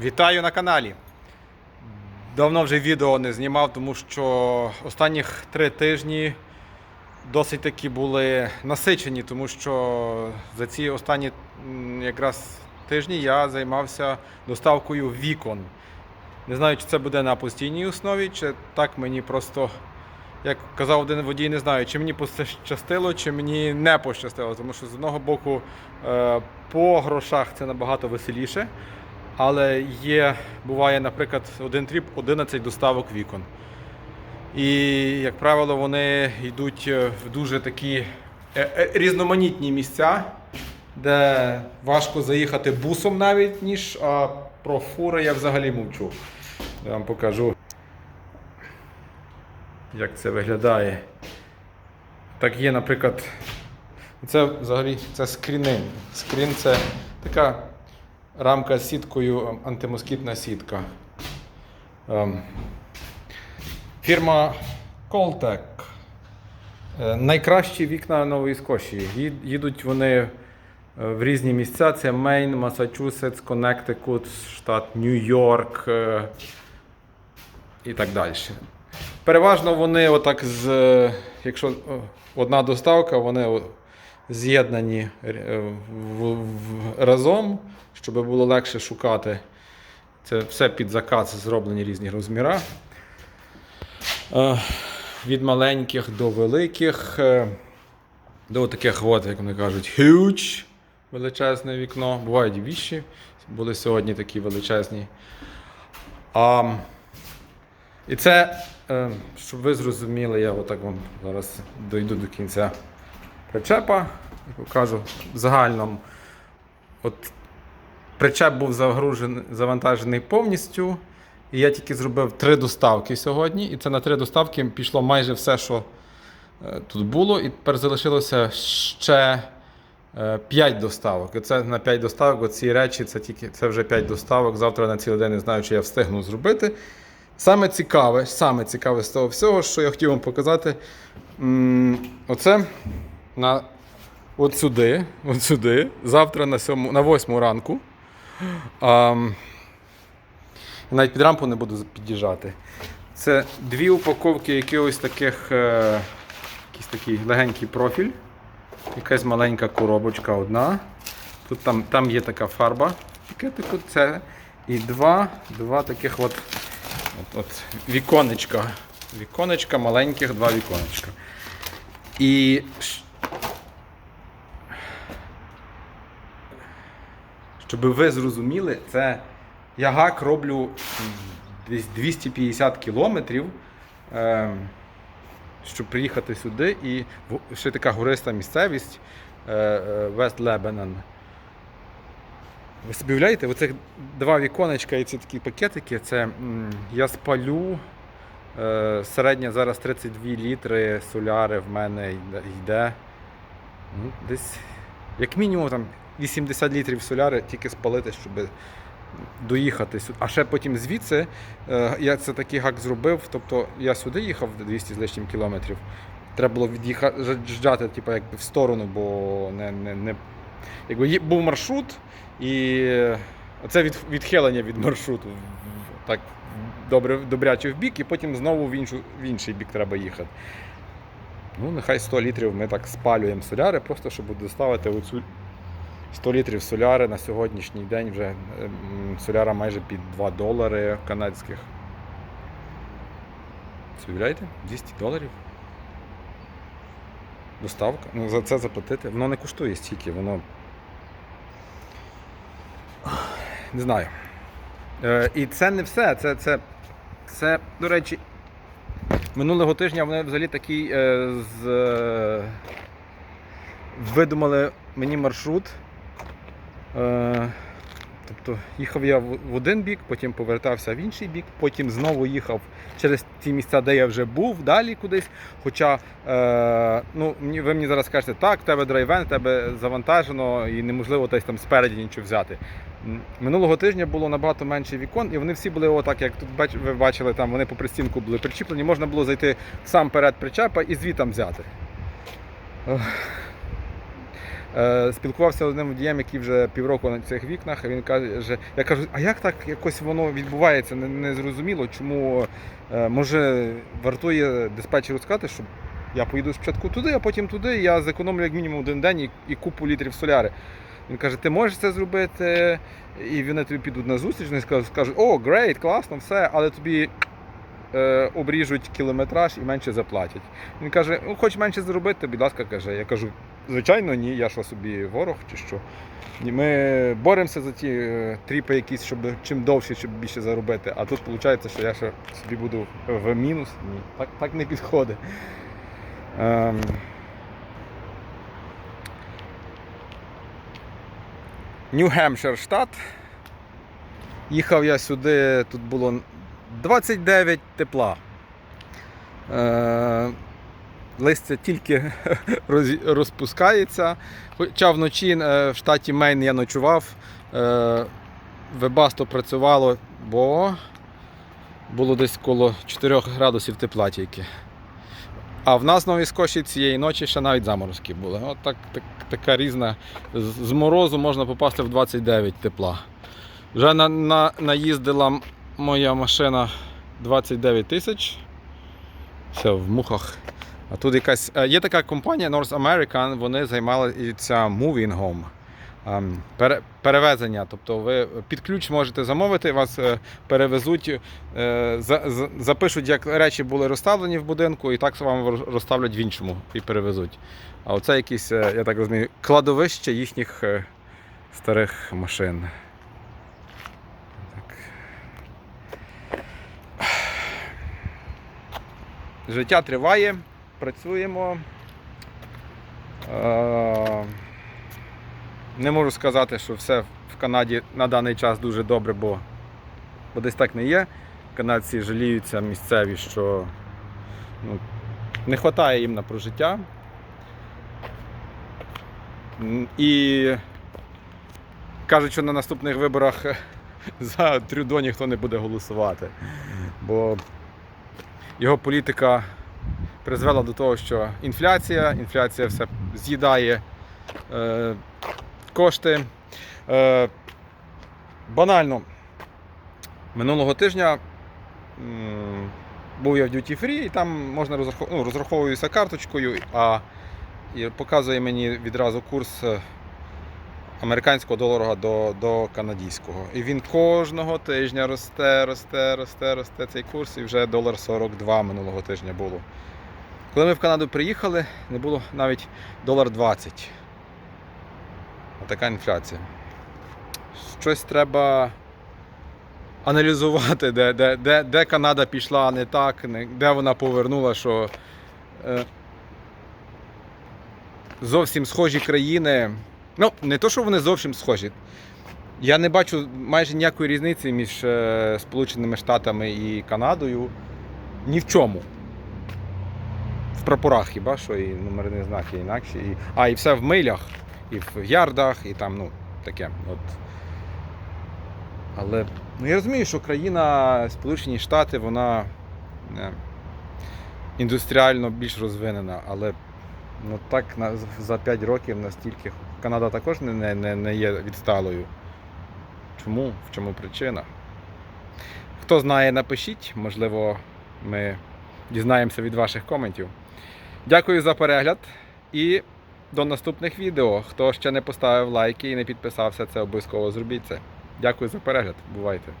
Вітаю на каналі. Давно вже відео не знімав, тому що останніх три тижні досить таки були насичені, тому що за ці останні якраз тижні я займався доставкою вікон. Не знаю, чи це буде на постійній основі, чи так мені просто, як казав один водій, не знаю, чи мені пощастило, чи мені не пощастило. Тому що з одного боку е, по грошах це набагато веселіше. Але є, буває, наприклад, один тріп 11 доставок вікон. І, як правило, вони йдуть е, в дуже такі е, е, різноманітні місця, де важко заїхати бусом навіть, ніж а про фури я взагалі мовчу. Я вам покажу, як це виглядає. Так є, наприклад, це взагалі це скріни. Скрін це така рамка з сіткою, ем, антимоскітна сітка. Ем, Фірма Coltec. Е, Найкращі вікна Нової Скошії. Ї- Їдуть вони е, в різні місця. Це Мейн, Массачусетс, Коннектикут, штат Нью-Йорк е, і так далі. Переважно вони отак з. Якщо одна доставка, вони з'єднані е, разом, щоб було легше шукати. Це все під заказ зроблені різні розміри. Е, Від маленьких до великих, е, до таких, от, як вони кажуть, huge, величезне вікно. Бувають і більші, були сьогодні такі величезні. А, і це, щоб ви зрозуміли, я отак вам зараз дойду до кінця причепа і покажу в загальному. От причеп був загружений, завантажений повністю. І я тільки зробив три доставки сьогодні. І це на три доставки пішло майже все, що е, тут було. І тепер залишилося ще 5 доставок. І це на 5 доставок, оці речі, це тільки це вже 5 доставок. Завтра на цілий день не знаю, чи я встигну зробити. Саме цікаве, саме цікаве з того всього, що я хотів вам показати. Оце на от сюди, от сюди, завтра на, сьому, на 8 ранку. Я навіть під рампу не буду під'їжджати. Це дві упаковки якихось таких, е, якийсь такий легенький профіль. Якась маленька коробочка одна. Тут там, там є така фарба. Пакетику це. І два, два таких от, от, от віконечка. Віконечка, маленьких два віконечка. І щоб ви зрозуміли, це я гак роблю десь 250 кілометрів, е, щоб приїхати сюди. І ще така гориста місцевість е, е, Вест Лебенен. Ви уявляєте, оцих два віконечка і ці такі пакетики, це я спалю. Е, середня зараз 32 літри соляри в мене йде. Ну, десь як мінімум там 80 літрів соляри тільки спалити, щоб доїхати сюди. А ще потім звідси е, я це такий гак зробив. Тобто я сюди їхав 200 з лишнім кілометрів. Треба було від'їжджати типу, якби в сторону, бо не, не, не... Якби був маршрут, і це від, відхилення від маршруту. Так, добре, добряче в бік, і потім знову в, іншу, в інший бік треба їхати. Ну, нехай 100 літрів ми так спалюємо соляри, просто щоб доставити оцю 100 літрів соляри на сьогоднішній день вже ем, соляра майже під 2 долари канадських. Уявляєте? 200 доларів. Доставка. Ну, за це заплатити. Воно не коштує стільки, воно. Не знаю. Е, і це не все. Це, це, це, до речі, минулого тижня вони взагалі такий е, з, е, видумали мені маршрут. Е, тобто їхав я в один бік, потім повертався в інший бік, потім знову їхав через ті місця, де я вже був, далі кудись. Хоча е, ну, ви мені зараз скажете, так, в тебе драйвен, тебе завантажено і неможливо десь там спереді нічого взяти. Минулого тижня було набагато менше вікон, і вони всі були отак, як тут ви бачили, там вони по пристінку були причіплені, можна було зайти сам перед причепа і звітом взяти. Е, спілкувався з одним водієм, який вже півроку на цих вікнах. Він каже, я кажу, а як так якось воно відбувається? Не, не зрозуміло, чому е, може вартує диспетчеру сказати, що я поїду спочатку туди, а потім туди, я зекономлю як мінімум один день і, і купу літрів соляри. Він каже, ти можеш це зробити, і вони тобі підуть на зустріч, вони скажуть, о, грейт, класно, все, але тобі е, обріжуть кілометраж і менше заплатять. Він каже, ну хоч менше заробити, будь ласка, каже. Я кажу, звичайно, ні, я що собі ворог чи що. Ми боремося за ті е, тріпи якісь, щоб чим довше, щоб більше заробити. А тут виходить, що я ще собі буду в мінус. Ні, так, так не підходить. Ем... Нью-Гемпшир штат. Їхав я сюди, тут було 29 тепла. Е, листя тільки роз- розпускається. Хоча вночі е, в штаті Мейн я ночував, е, вебасто працювало, бо було десь коло 4 градусів тепла тільки. А в нас в Новій Скоші цієї ночі ще навіть заморозки були. От так, так, така різна. З морозу можна попасти в 29 тепла. Вже на, на, наїздила моя машина 29 тисяч. Все, в мухах. А тут якась. е, Є така компанія North American, вони займалися moving home. Перевезення. Тобто ви під ключ можете замовити, вас е, перевезуть, е, за, за- запишуть, як речі були розставлені в будинку, і так вам розставлять в іншому і перевезуть. А оце якісь, я так розумію, кладовище їхніх старих машин. Так. Життя триває, працюємо. Е, Не можу сказати, що все в Канаді на даний час дуже добре, бо, бо десь так не є. Канадці жаліються місцеві, що ну, не вистачає їм на прожиття. І кажуть, що на наступних виборах за Трюдо ніхто не буде голосувати. Бо його політика призвела до того, що інфляція, інфляція все з'їдає е, кошти. Е, банально, минулого тижня м, був я в Duty Free, і там можна розрахов... ну, розраховуюся карточкою, а і показує мені відразу курс е, американського долара до, до канадського. І він кожного тижня росте, росте, росте, росте цей курс, і вже долар 42 минулого тижня було. Коли ми в Канаду приїхали, не було навіть долар 20. Така інфляція. Щось треба аналізувати, де, де, де, де Канада пішла не так, де вона повернула, що е, зовсім схожі країни. Ну, не то, що вони зовсім схожі. Я не бачу майже ніякої різниці між е, Сполученими Штатами і Канадою. Ні в чому. В прапорах хіба що і номерні знаки інакші. І... А, і все в милях, і в ярдах, і там, ну, таке. От. Але ну, я розумію, що країна, Сполучені Штати, вона е, індустріально більш розвинена, але ну, так на, за 5 років настільки Канада також не, не, не, не є відсталою. Чому? В чому причина? Хто знає, напишіть, можливо, ми дізнаємося від ваших коментів. Дякую за перегляд і до наступних відео. Хто ще не поставив лайки і не підписався, це обов'язково зробіть це. Дякую за перегляд. Бувайте!